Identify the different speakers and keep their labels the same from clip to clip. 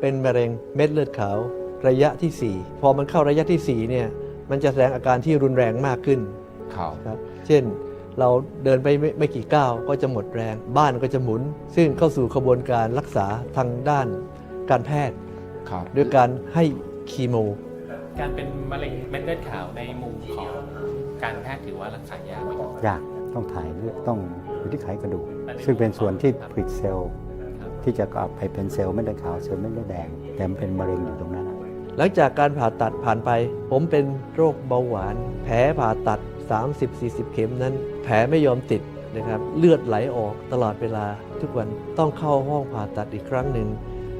Speaker 1: เป็นมะเร็งเม็ดเลือดขาวระยะที่ 4 พอมันเข้าระยะที่4เนี่ยมันจะแสดงอาการที่รุนแรงมากขึ้น
Speaker 2: ครับ
Speaker 1: ครับเช่นเราเดินไปไม่ไม่กี่ก้าวก็จะหมดแรง บ้านก็จะหมุน ซึ่งเข้าสู่กระบวนการรักษาทางด้านการแพทย์
Speaker 2: ครับ
Speaker 1: ด้วยการให้คีโม
Speaker 3: การเป็นมะเร็งเม็ดเลือดขาวในมุมของการแพทย์ถือว่ารักษายากไหมครับ
Speaker 4: ยากต้องถ่ายเลือดต้องอยู่ที่ไขกระดูก
Speaker 3: อันนี้
Speaker 4: ซึ่งเป็นส่วนที่
Speaker 3: ครับ
Speaker 4: ผลิตเซลล์
Speaker 3: ครับ
Speaker 4: ที่จะกลับไปเป็นเซลล์เม็ดเลือดขาวเซลล์เม็ดเลือดแดง แต่มันเป็นมะเร็งอยู่ตรงนั้น
Speaker 1: หลังจากการผ่าตัดผ่านไป ผมเป็นโรคเบาหวาน แผลผ่าตัด 30-40 เข็มนั้น แผลไม่ยอมติดนะครับเลือดไหลออกตลอดเวลา ทุกวันต้องเข้าห้องผ่าตัดอีกครั้งหนึ่ง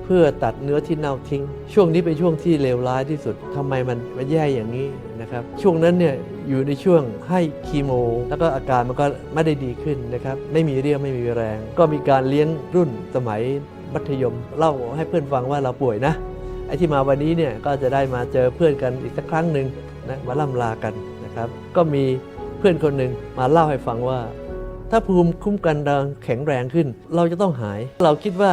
Speaker 1: เพื่อตัดเนื้อที่เน่าทิ้ง ช่วงนี้เป็นช่วงที่เลวร้ายที่สุดทำไมมันมันแย่อย่างนี้นะครับช่วงนั้นเนี่ย อยู่ในช่วงให้คีโม แล้วก็อาการมันก็ไม่ได้ดีขึ้นนะครับไม่มีเรี่ยวไม่มีแรง ก็มีการเลี้ยงรุ่นสมัยมัธยมเล่าให้เพื่อนฟังว่าเราป่วยนะไอ้ที่มาวันนี้เนี่ยก็จะได้มาเจอเพื่อนกันอีกสักครั้งหนึ่งนะมาล่ำลากันนะครับก็มีเพื่อนคนหนึ่งมาเล่าให้ฟังว่า ถ้าภูมิคุ้มกันเราแข็งแรงขึ้น เราจะต้องหาย เราคิดว่า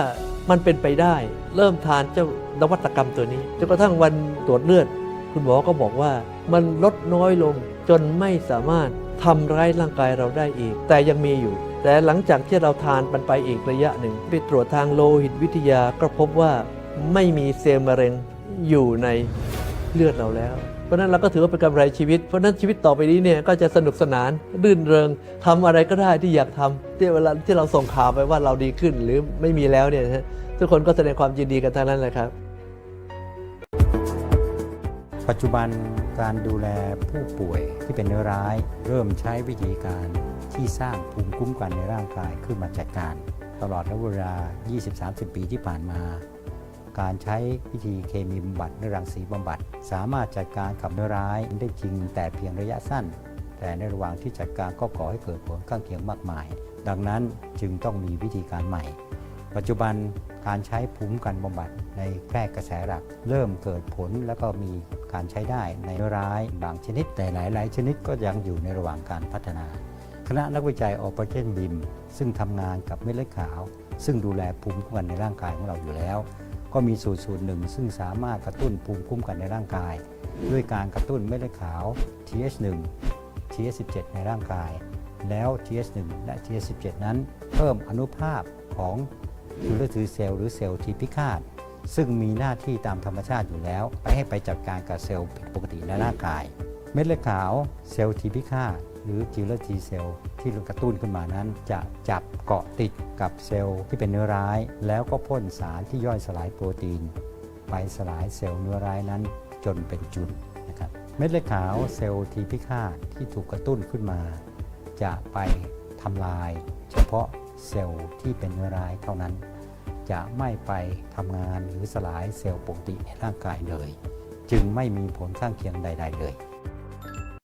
Speaker 1: มันเป็นไปได้ เริ่มทานเจ้านวัตกรรมตัวนี้จนกระทั่งวันตรวจเลือด คุณหมอก็บอกว่ามันลดน้อยลง จนไม่สามารถทำร้ายร่างกายเราได้อีก แต่ยังมีอยู่ แต่หลังจากที่เราทานมันไปอีกระยะหนึ่ง ไปตรวจทางโลหิตวิทยาก็พบว่าไม่มีเซลล์มะเร็งอยู่ในเลือดเราแล้ว เพราะนั้นเราก็ถือว่าเป็นกำไรชีวิต เพราะนั้นชีวิตต่อไปนี้เนี่ยก็จะสนุกสนานรื่นเริงทำอะไรก็ได้ที่อยากทำที่เวลาที่เราส่งข่าวไปว่าเราดีขึ้นหรือไม่มีแล้วเนี่ยทุกคนก็แสดงความยินดีกันทั้งนั้นเลยครับ
Speaker 4: ปัจจุบันการดูแลผู้ป่วยที่เป็นเนื้อร้าย เริ่มใช้วิธีการที่สร้างภูมิคุ้มกันในร่างกายขึ้นมาจัดการ ตลอดระยะเวลา 20-30 ปีที่ผ่านมา การใช้วิธีเคมีบำบัดและรังสีบำบัด สามารถจัดการกับเนื้อร้ายได้จริงแต่เพียงระยะสั้น แต่ในระหว่างที่จัดการก็ก่อให้เกิดผลข้างเคียงมากมาย ดังนั้นจึงต้องมีวิธีการใหม่ ปัจจุบัน การใช้ภูมิกันบำบัดในแพร่กระแสหลัก เริ่มเกิดผลแล้วก็มีการใช้ได้ในเนื้อร้ายบางชนิด แต่หลาย ๆ ชนิดก็ยังอยู่ในระหว่างการพัฒนา คณะนักวิจัยออปเปอเรชั่นบิมซึ่งทำงานกับเม็ดเลือดขาว ซึ่งดูแลภูมิคุ้มกันในร่างกายของเราอยู่แล้ว ก็มีสูตรสูตรหนึ่งซึ่งสามารถกระตุ้นภูมิคุ้มกันในร่างกาย ด้วยการกระตุ้นเม็ดเลือดขาว TH1 TH17 ในร่างกาย แล้ว TH1 และ TH17 นั้น เพิ่มอนุภาพของ ยูเรถือเซลล์หรือเซลล์ที่พิฆาต ซึ่งมีหน้าที่ตามธรรมชาติอยู่แล้ว ไปให้ไปจัดการกับเซลล์ผิดปกติในร่างกาย เม็ดเลือดขาวเซลล์ทีพิฆาต หรือจิลเลอร์ทีเซลล์ที่กระตุ้นขึ้นมานั้น จะจับเกาะติดกับเซลล์ที่เป็นเนื้อร้าย แล้วก็พ่นสารที่ย่อยสลายโปรตีน ไปสลายเซลล์เนื้อร้ายนั้นจนเป็นจุดนะครับเม็ดเลือดขาวเซลล์ทีพิฆาตที่ถูกกระตุ้นขึ้นมา จะไปทำลาย เฉพาะ เซลล์ที่เป็นเนื้อร้ายเท่านั้น จะไม่ไปทำงานหรือสลายเซลล์ปกติในร่างกายเลย จึงไม่มีผลข้างเคียงใด ๆ เลย